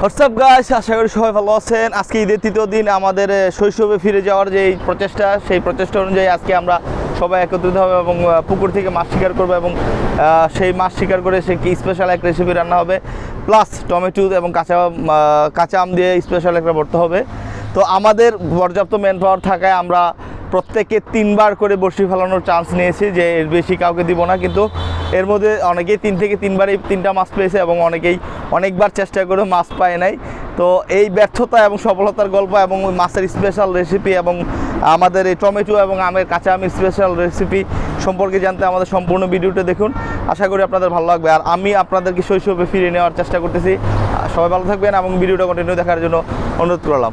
WhatsApp guys আশা করি সবাই ভালো আছেন। আজকে ঈদের তৃতীয় দিন, আমাদের শৈশবে ফিরে যাওয়ার যে প্রচেষ্টা, সেই প্রচেষ্টা অনুযায়ী আজকে আমরা সবাই একত্রিত হবে এবং পুকুর থেকে মাছ শিকার করব এবং সেই মাছ শিকার করে সে কি স্পেশাল এক রেসিপি রান্না হবে। প্লাস টমেটো এবং কাঁচা কাঁচা আম দিয়ে স্পেশাল একটা ভর্তা হবে। তো আমাদের পর্যাপ্ত ম্যান পাওয়ার থাকায় আমরা প্রত্যেকে তিনবার করে বড়শি ফেলানোর চান্স নিয়েছি যে এর বেশি কাউকে দিব না, কিন্তু এর মধ্যে অনেকেই তিন থেকে তিনবারই তিনটা মাছ পেয়েছে এবং অনেকেই অনেকবার চেষ্টা করে মাছ পায় নাই। তো এই ব্যর্থতা এবং সফলতার গল্প এবং মাছের স্পেশাল রেসিপি এবং আমাদের এই টমেটো এবং আমের কাঁচা আমের স্পেশাল রেসিপি সম্পর্কে জানতে আমাদের সম্পূর্ণ ভিডিওটা দেখুন। আশা করি আপনাদের ভালো লাগবে। আর আমি আপনাদেরকে শৈশবে ফিরে নেওয়ার চেষ্টা করতেছি। সবাই ভালো থাকবেন এবং ভিডিওটা কন্টিনিউ দেখার জন্য অনুরোধ করলাম।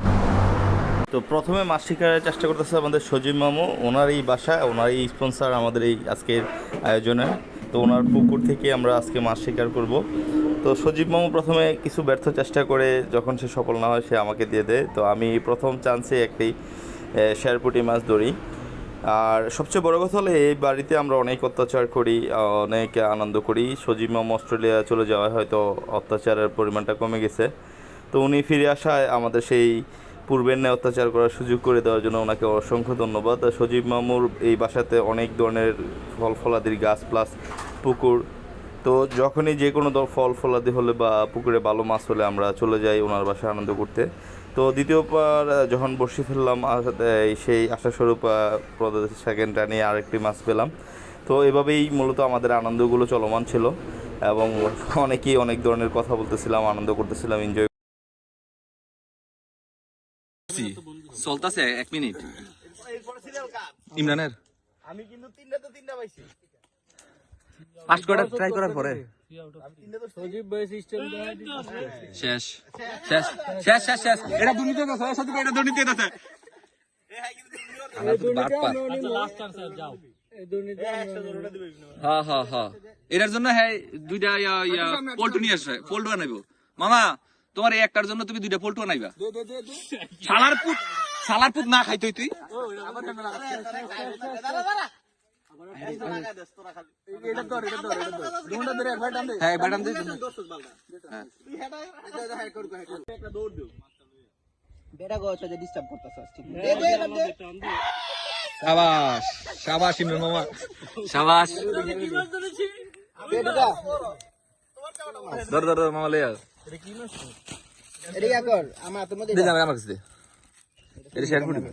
তো প্রথমে মাছ শিকারের চেষ্টা করতেছে আমাদের সজীব মামু। ওনার এই বাসা ওনার এই স্পন্সার আমাদের এই আজকের আয়োজনে। তো ওনার পুকুর থেকে আমরা আজকে মাছ শিকার করব। তো সজীব মামু প্রথমে কিছু ব্যর্থ চেষ্টা করে যখন সে সফল না হয়, সে আমাকে দিয়ে দেয়। তো আমি প্রথম চান্সে একটি শেরপুটি মাছ ধরি। আর সবচেয়ে বড় কথা হলো, এই বাড়িতে আমরা অনেক অত্যাচার করি, অনেক আনন্দ করি। সজীব মামু অস্ট্রেলিয়া চলে যাওয়ায় হয়তো অত্যাচারের পরিমাণটা কমে গেছে। তো উনি ফিরে আসায় আমাদের সেই পূর্বের ন্যায় অত্যাচার করার সুযোগ করে দেওয়ার জন্য ওনাকে অসংখ্য ধন্যবাদ। সজীব মামুর এই বাসাতে অনেক ধরনের ফল ফলাদির গাছ প্লাস পুকুর। তো যখনই যে কোনো ফল ফলাদি হলে বা পুকুরে ভালো মাছ হলে আমরা চলে যাই ওনার বাসায় আনন্দ করতে। তো দ্বিতীয়বার যখন বসে ফেললাম সেই আশাস্বরূপ সেকেন্ডটা নিয়ে আরেকটি মাছ পেলাম। তো এভাবেই মূলত আমাদের আনন্দগুলো চলমান ছিল এবং অনেকেই অনেক ধরনের কথা বলতেছিলাম, আনন্দ করতেছিলাম এনজয় চলতেছে এক মিনিট। ইমরানের? আমি কিন্তু তিনটা তো তিনটা পাইছি। ফার্স্ট কোয়ার্টার ট্রাই করার পরে? শেষ। শেষ শেষ শেষ শেষ। এটা দুর্নীতি আছে সত্যি এটা দুর্নীতি আছে। হ্যাঁ হ্যাঁ হ্যাঁ এটার জন্য হ্যাঁ দুইটা ইয়া ইয়া পোল্টু নিয়ে আসবে পোল্টু আনাইবো মামা তোমার এই একটার জন্য তুমি দুইটা পোল্টু আনাইবা শালার শালার পুত না খাইতই তুই? হ্যাঁ সাবাস সাবাস ইমরান মামা। সাবাস। ধর ধর ধর মামা লইয়া এটা কি কর আমার তোর মধ্যে আমার কাছে এটা শেয়ার করে দিবে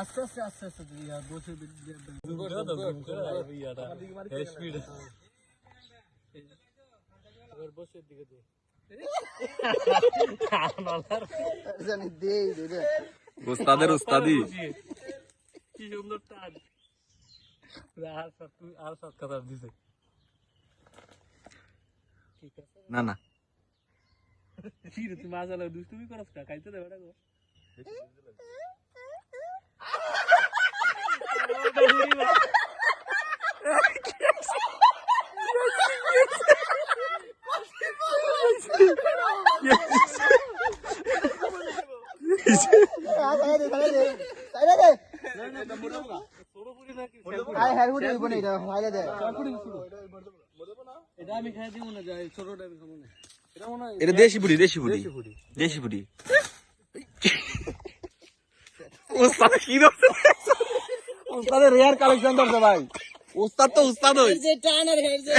আস্তে আস্তে আস্তে আস্তে ইয়া বসে জানি দেই দে দে উস্তাদের উস্তাদি না না সাইডে দে সাইডে দে সাইডে দে আই হ্যাঁ হুডি হইব না এটা সাইডে দে এটা দেশি বুড়ি দেশি বুড়ি। দেশি বুড়ি। উস্তাদ কি ধরছে উস্তাদের রেয়ার কালেকশন ধরছে ভাই। উস্তাদ তো উস্তাদ হই যে টানার হেড যে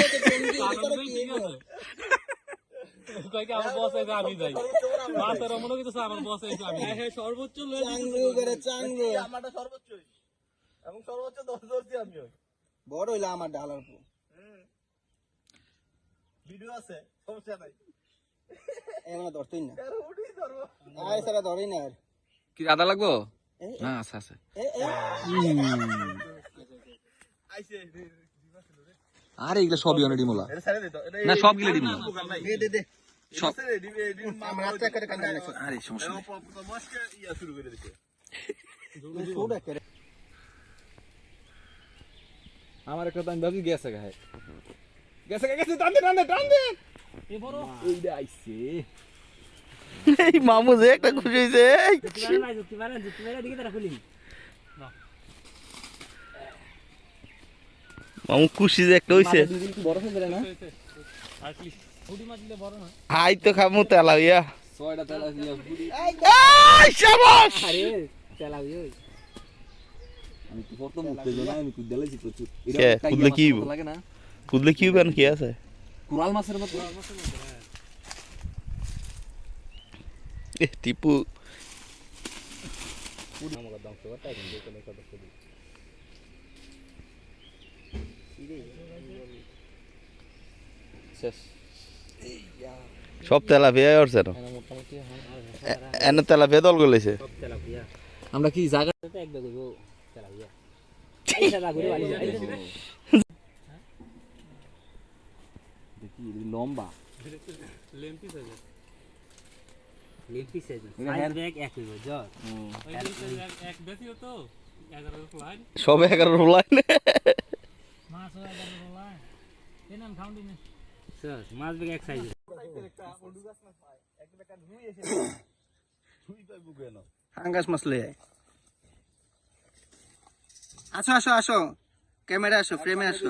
সর্বোচ্চ আমি ওই। বড় হইল আমার ডালার ভিডিও আছে সমস্যা নাই। এমন ধরতই না। আর উঠি ধরবো। আয় সারা ধরেই না আর। কি আদা লাগবো? না আছে আছে। এ এ। আইছে আরে এগুলো সবই অনেক ডিমোলা না সবগুলো ডিমোলা দে দে দে। সব। আমার আরে সমস্যা একটা টাইম ভাবি গেছে গায়ে গেছে গেছে টান দে টান দে টান দে। এই মামু যে একটা খুশি হয়েছে মামু খুশি যে একটা হয়েছে বড় হয়ে গেলে না হাই তো খামু তেলা ইয়া ছয়টা তেলা দিয়া পুরি এই শাবাশ আমি তো প্রথম উঠতে না আমি কুদ দিলাইছি প্রচুর কে, কুদলে কি হইবো? লাগে না কুদলে কি বেন কি আছে কুরাল মাছের মতো। এ টিপু। সব তেলা ভেয়ে উঠছে না এনে তেলা ভেয়ে দল গলেছে। আমরা কি জায়গা দেখি এটা লম্বা সব এগারো লাইন হাঙ্গাস মাছ লই আয়। আসো আসো আসো। ক্যামেরা আসো ফ্রেমে আসো।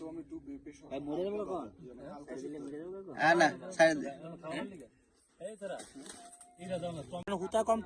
একটু যে- এটা আর বাইয়ের মতনই আইছে বাই বাই হ্যাঁ না ছাড় দে। হুতা কম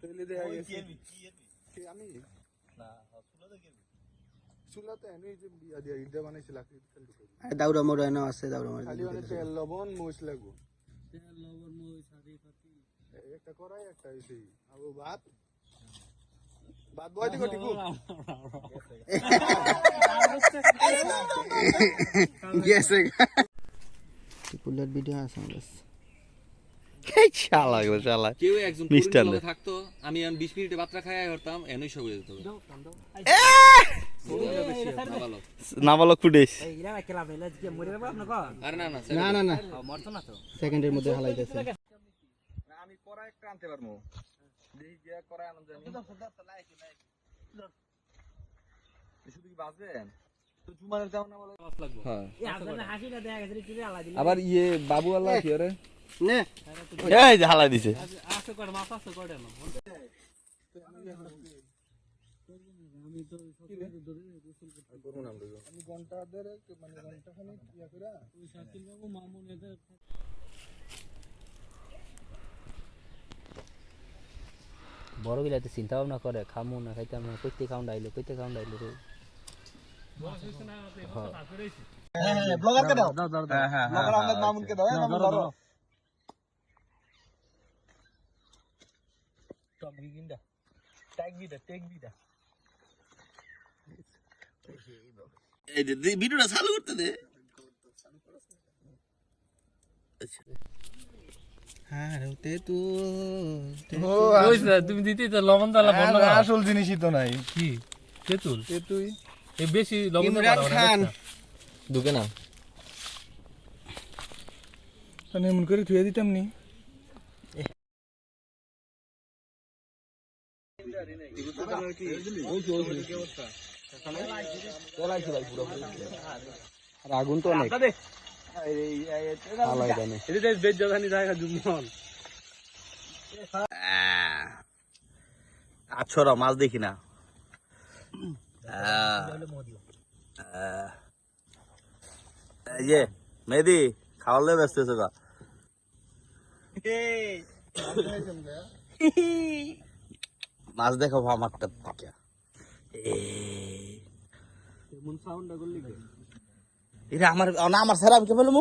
তো এ হে হে হে। একটা সিঙ্গেল চুলা মাটির চুলা আছে আবার গ্যাসের চুলা আছে বোতল সহ আর দাউরা মোড়া এনে আছে দাউরা মোড়া তেল লবণ মই সারি পাতি গেছে পুলের ভিডিও আছে। শালা গো শালা কেউ একজন। থাকতো আমি মিনিটে বাত্রা খাই এনই সব যেত। নাবালক ফুটেস না না না সেকেন্ডের মধ্যে আমি করা একটা আনতে পারব। দেখি যে করা আনন্দ শুধু কি বাজবেন হ্যাঁ। আবার ইয়ে বাবু আল্লাহ কি নে এই যে হালাই দিছে আছে কর মাছ আছে কর না আমি তো ধরে গোসল করতে আমি ঘণ্টা ধরে মানে ঘণ্টা খানিক ইয়া করে ওই শাকিল বাবু মামুন এদের বড় গিলা তো চিন্তা ভাবনা করে খামু না খাইতাম না কইতে খাউন ডাইলো কইতে খাউন ডাইলো রে ব্লগারকে দাও হ্যাঁ হ্যাঁ ব্লগার আহমেদ মামুনকে দাও হ্যাঁ, মামুন ধরো এই যে ভিডিওটা চালু করতে দে। হ্যাঁ তুমি দিতে তো লবণ দালা বন্ধ আসল জিনিসই তো নাই। কি? তেতুল? তুই এই বেশি লবণ খান ঢুকে না এমন করে থুয়ে দিতাম নি। আর আগুন তো অনেক মাছ দেখি না। এই যে মেহেদি খাওয়ালে ব্যস্ত হয়েছে মাছ দেখাবো আমারটা থেকে সাউন্ডটা আমার না আমার স্যার আমি কে বলব?